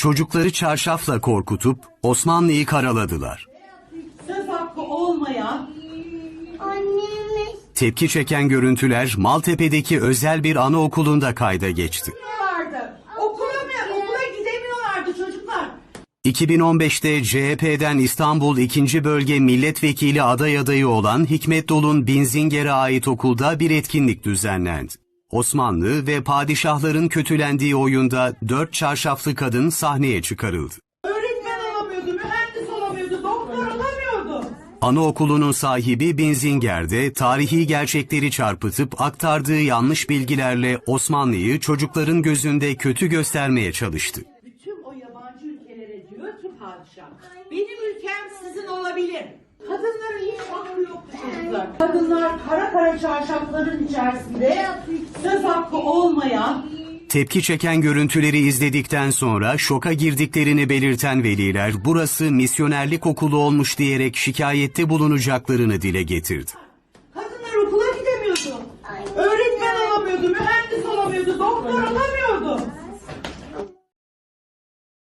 Çocukları çarşafla korkutup Osmanlı'yı karaladılar. söz hakkı olmayan Annemi Tepki çeken görüntüler Maltepe'deki özel bir anaokulunda kayda geçti. vardı. Okula mı? Okula gidemiyorlardı çocuklar. 2015'te CHP'den İstanbul 2. Bölge Milletvekili aday adayı olan Hikmet Dolun Binzinger'e ait okulda bir etkinlik düzenlendi. Osmanlı ve padişahların kötülendiği oyunda dört çarşaflı kadın sahneye çıkarıldı. Öğretmen olamıyordu, mühendis olamıyordu, doktor olamıyordu. Anaokulunun sahibi Binzinger'de tarihi gerçekleri çarpıtıp aktardığı yanlış bilgilerle Osmanlı'yı çocukların gözünde kötü göstermeye çalıştı. Bütün o yabancı ülkelere diyor ki padişah, benim ülkem sizin olabilir. Kadınların hiç çocuklar. Kadınlar kara kara çarşafların içerisinde söz hakkı olmayan Tepki çeken görüntüleri izledikten sonra şoka girdiklerini belirten veliler burası misyonerlik okulu olmuş diyerek şikayette bulunacaklarını dile getirdi. kadınlar okula gidemiyordu. Öğretmen olamıyordu, mühendis olamıyordu, doktor olamıyordu.